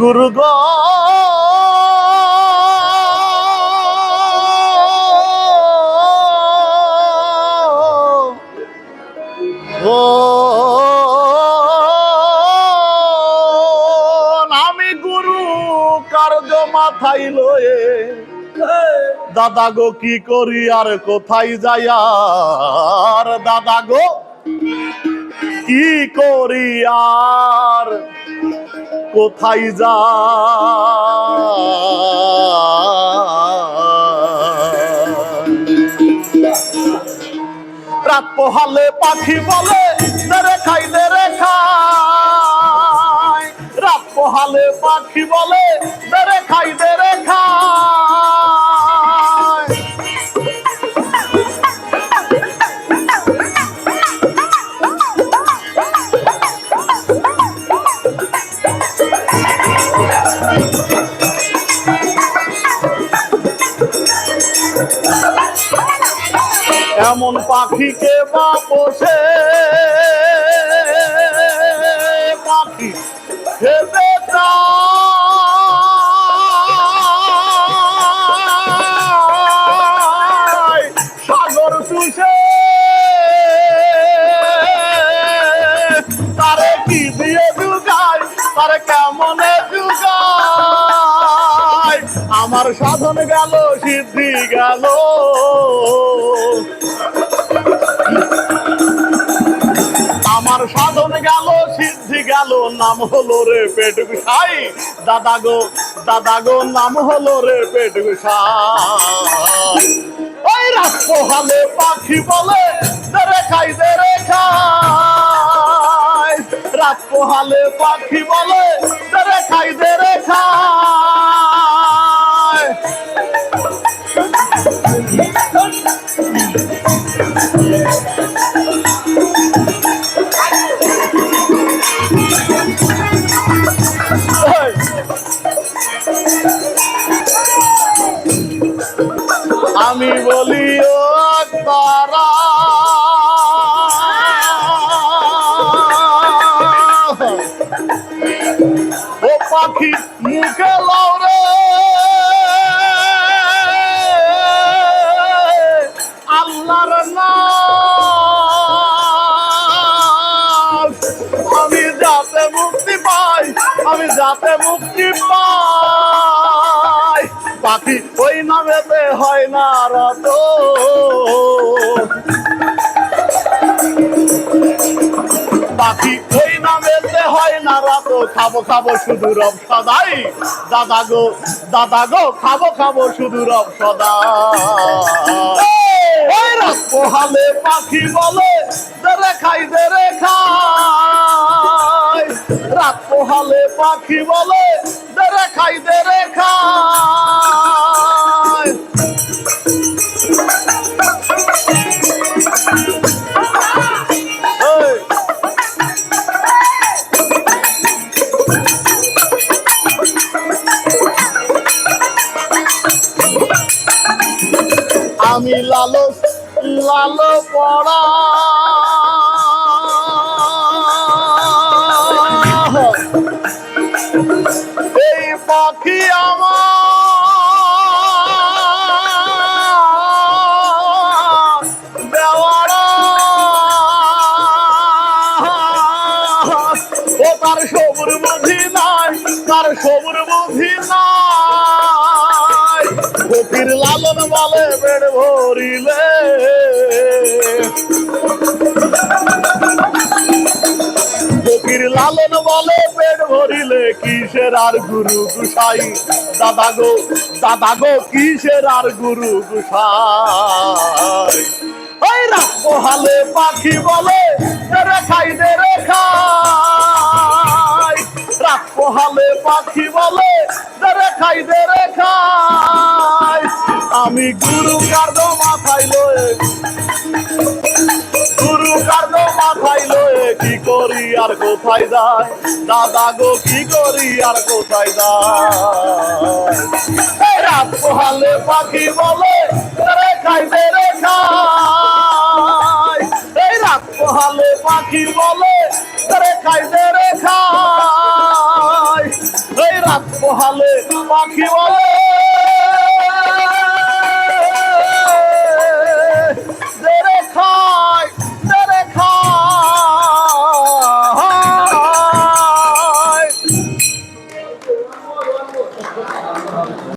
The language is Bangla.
গুরু গো। আমি গুরু কার্য মাথায় লয়ে? দাদা গো, কি করি আর কোথায় যাই আর দাদা গো, কি করি আর কোথায় যা? রাত পোহালে পাখি বলে দেরে খাই দেরে খাই। রাত পোহালে পাখি বলে দেরে খাই দেরে খাই। এমন পাখিকে বা পোষে। পাখি চায়, সাগর চুষে। তারে কি দিয়ে যুগায়, তারে কেমনে যুগায়? আমার সাধন গেল, সিদ্ধি গেল। গেল নাম হলো রে পেট গুসাই দাদা গো দাদা গো, নাম হলো রে পেট গুসাই ওই রাত পোহালে পাখি বলে, দেরে খাই দেরে খাই। রাত পোহালে পাখি বলে, দেরে খাই দেরে খাই। আমি বলি, ও তারা। পাখি, মুখে লাও আল্লাহর নাম। আমি যাতে মুক্তি পাই, আমি যাতে মুক্তি পাই। পাখি। ওই নামেতে হয় না রাত পাখি ওই নামেতে হয় না রাত খাব খাব শুধু রব সদাই। দাদা গো দাদা গো খাব খাব শুধু রব সদাই। ওই রাত পোহালে পাখি বলে দেরে খাই দেরে খাই। রাত পোহালে পাখি বলে দেরে খাই দেরে খাই। আমি লালো লালো পড়া। এই পাখি আমার ও তার সবুর বুদ্ধি নাই, তার সবুর বুদ্ধি নাই। ফকির লালন বলে বেড় ভরিলে। ফকির লালন বলে পেট ভরিলে কিসের আর গুরু গুসাই? দাদা গো দাদা গো, কিসের আর গুরু গুসাই? ওই রাত পোহালে পাখি বলে দেরে খাই দেরে খাই রাত পোহালে পাখি বলে গুরু কার্দ মাথায় লয়ে? গুরু কার্দ মাথায় লয়ে কি করি আর কোথায় যায়? দাদা গো, কি করি আর কোথায় যায়? রাত পোহালে পাখি বলে রে খাইতে রে খাই এই রাত পোহালে পাখি বলে রে খাইতে রে খাই